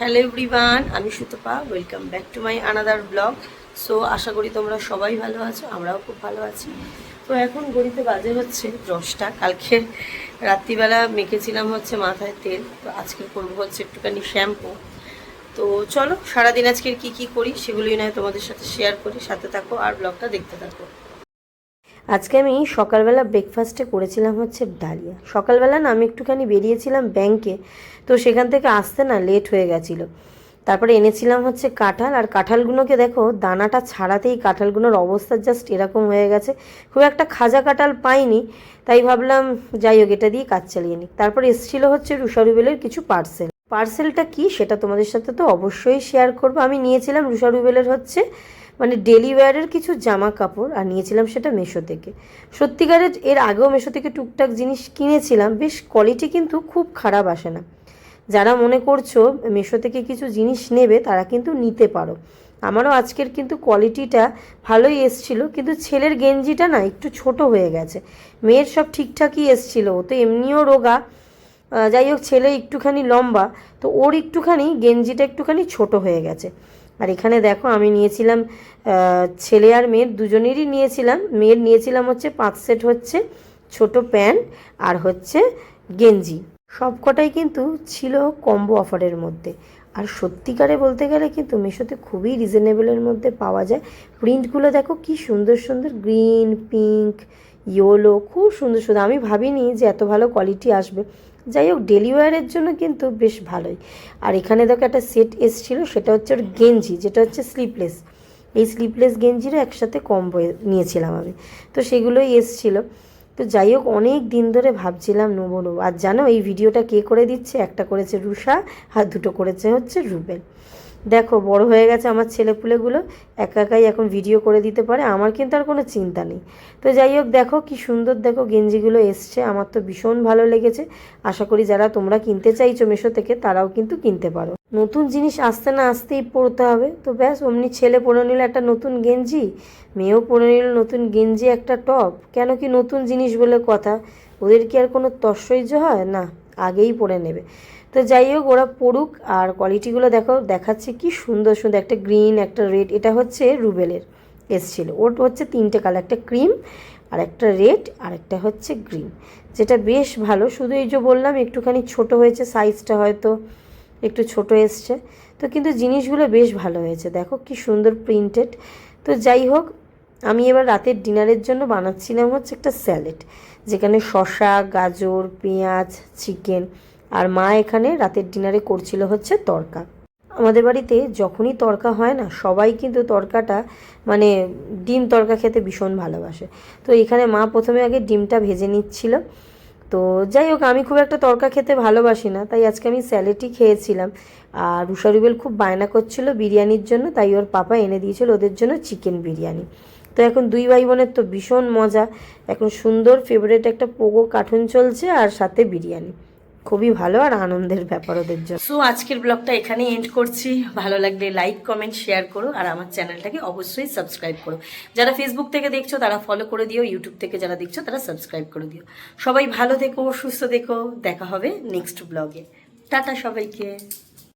Hello everyone, আমি Sutapa, welcome back to my another blog. So, আশা করি তোমরা সবাই ভালো আছো, আমরাও খুব ভালো আছি। তো এখন গড়িতে বাজে হচ্ছে দশটা কালকে রাত্রিবেলা মেখেছিলাম হচ্ছে মাথায় তেল, তো আজকে করব হচ্ছে একটুখানি শ্যাম্পু। তো চলো, সারাদিন আজকের কি কি করি সেগুলোই নয় তোমাদের সাথে শেয়ার করি, সাথে থাকো আর ব্লগটা দেখতে থাকো। আজকে আমি সকালবেলা ব্রেকফাস্টে করেছিলাম হচ্ছে ডালিয়া। সকালবেলা না আমি একটুখানি বেরিয়েছিলাম ব্যাংকে তো সেখান থেকে আসতে না লেট হয়ে গেছিল। তারপরে এনেছিলাম হচ্ছে কাঁঠাল, আর কাঁঠালগুলোকে দেখো, দানাটা ছাড়াতেই কাঁঠালগুলোর অবস্থা জাস্ট এরকম হয়ে গেছে। খুব একটা খাজা কাঁঠাল পাইনি, তাই ভাবলাম যাই হোক, এটা দিয়ে কাজ চালিয়ে নিই। তারপর এসেছিল হচ্ছে রুষারুবেলের কিছু পার্সেল পার্সেলটা কি সেটা তোমাদের সাথে তো অবশ্যই শেয়ার করব। আমি নিয়েছিলাম রুষারুবেলের হচ্ছে মানে ডেলি ওয়্যারের কিছু জামা কাপড় আর নিয়েছিলাম সেটা মেশো থেকে। সত্যিকারের এর আগেও মেশো থেকে টুকটাক জিনিস কিনেছিলাম, বেশ কোয়ালিটি কিন্তু খুব খারাপ আসে না। যারা মনে করছ মেশো থেকে কিছু জিনিস নেবে, তারা কিন্তু নিতে পারো। আমারও আজকের কিন্তু কোয়ালিটিটা ভালোই এসছিল, কিন্তু ছেলের গেঞ্জিটা না একটু ছোট হয়ে গেছে। মেয়ের সব ঠিকঠাকই এসছিল, ও তো এমনিও রোগা। যাই হোক, ছেলে একটুখানি লম্বা, তো ওর একটুখানি গেঞ্জিটা একটুখানি ছোট হয়ে গেছে। আর এখানে দেখো আমি নিয়েছিলাম ছেলে আর মেয়ের দুজনেরই নিয়েছিলাম। মেয়ের নিয়েছিলাম হচ্ছে পাঁচ সেট হচ্ছে ছোট প্যান্ট আর হচ্ছে গেঞ্জি। সবকটাই কিন্তু ছিল কম্বো অফারের মধ্যে। আর সত্যিকারে বলতে গেলে কিন্তু মেশোতে খুবই রিজনেবলের মধ্যে পাওয়া যায়। প্রিন্টগুলো দেখো কি সুন্দর সুন্দর গ্রিন পিঙ্ক ইয়েলো খুব সুন্দর সুন্দর। আমি ভাবিনি যে এত ভালো কোয়ালিটি আসবে। যাই হোক ডেলি ওয়ারের জন্য কিন্তু বেশ ভালোই। আর এখানে দেখো একটা সেট এসছিল, সেটা হচ্ছে ওর গেঞ্জি, যেটা হচ্ছে স্লিপলেস এই স্লিপলেস গেঞ্জিরও একসাথে কম্বো নিয়েছিলাম আমি। তো সেগুলোই এসছিল। তো যাই হোক, অনেক দিন ধরে ভাবছিলাম নেব নেব। আর জানো এই ভিডিওটা কে করে দিচ্ছে? একটা করেছে রুষা আর দুটো করেছে হচ্ছে রুবেল। দেখো, বড় হয়ে গেছে আমার ছেলেপুলেগুলো, একা একাই এখন ভিডিও করে দিতে পারে, আমার কিন্তু আর কোনো চিন্তা নেই। তো যাই হোক, দেখো কি সুন্দর দেখো গেঞ্জিগুলো এসছে, আমার তো ভীষণ ভালো লেগেছে। আশা করি যারা তোমরা কিনতে চাইছো মেশো থেকে, তারাও কিন্তু কিনতে পারো। নতুন জিনিস আসতে না আসতেই পরতে হবে। তো ব্যাস, অমনি ছেলে পরে নিল একটা নতুন গেঞ্জি, মেয়েও পরে নিল নতুন গেঞ্জি, একটা টপ। কেন কি নতুন জিনিস বলে কথা? ওদের কি আর কোনো তৎসহ্য হয়? না। আগেই পরে নেবে। তো যাই হোক, ওরা পড়ুক আর কোয়ালিটিগুলো দেখো, দেখাচ্ছে কি সুন্দর সুন্দর একটা গ্রিন একটা রেড এটা হচ্ছে রুবেলের এসছিল। ওর হচ্ছে তিনটে কালার একটা ক্রিম আর একটা রেড আর একটা হচ্ছে গ্রিন যেটা বেশ ভালো, শুধু এই যে বললাম, একটুখানি ছোট হয়েছে সাইজটা হয়তো একটু ছোট এসছে। তো কিন্তু জিনিসগুলো বেশ ভালো হয়েছে। দেখো কি সুন্দর প্রিন্টেড তো যাই হোক আমি এবার রাতের ডিনারের জন্য বানাচ্ছিলাম হচ্ছে একটা স্যালেড, যেখানে শশা গাজর, পেঁয়াজ, চিকেন আর মা এখানে রাতের ডিনারে করছিল হচ্ছে তরকা। আমাদের বাড়িতে যখনই তরকা হয় না, সবাই কিন্তু তরকাটা মানে ডিম তরকা খেতে ভীষণ ভালোবাসে। তো এখানে মা প্রথমে আগে ডিমটা ভেজে নিচ্ছিল। তো যাই হোক, আমি খুব একটা তরকা খেতে ভালোবাসি না, তাই আজকে আমি স্যালাডই খেয়েছিলাম। আর রুষা খুব বায়না করছিল বিরিয়ানির জন্য, তাই ওর পাপা এনে দিয়েছিল ওদের জন্য চিকেন বিরিয়ানি। তো এখন দুই ভাই বোনের তো ভীষণ মজা। এখন সুন্দর ফেভারিট একটা পোগো কার্টুন চলছে আর সাথে বিরিয়ানি। খুবই ভালো আর আনন্দের ব্যাপার ওদের জন্য। সো আজকের ব্লগটা এখানেই এন্ড করছি। ভালো লাগলে লাইক কমেন্ট শেয়ার করো আর আমার চ্যানেলটাকে অবশ্যই সাবস্ক্রাইব করো। যারা ফেসবুক থেকে দেখছ, তারা ফলো করে দিও। ইউটিউব থেকে যারা দেখছ, তারা সাবস্ক্রাইব করে দিও। সবাই ভালো থেকো, সুস্থ থেকো। দেখা হবে নেক্সট ব্লগে টাটা সবাইকে।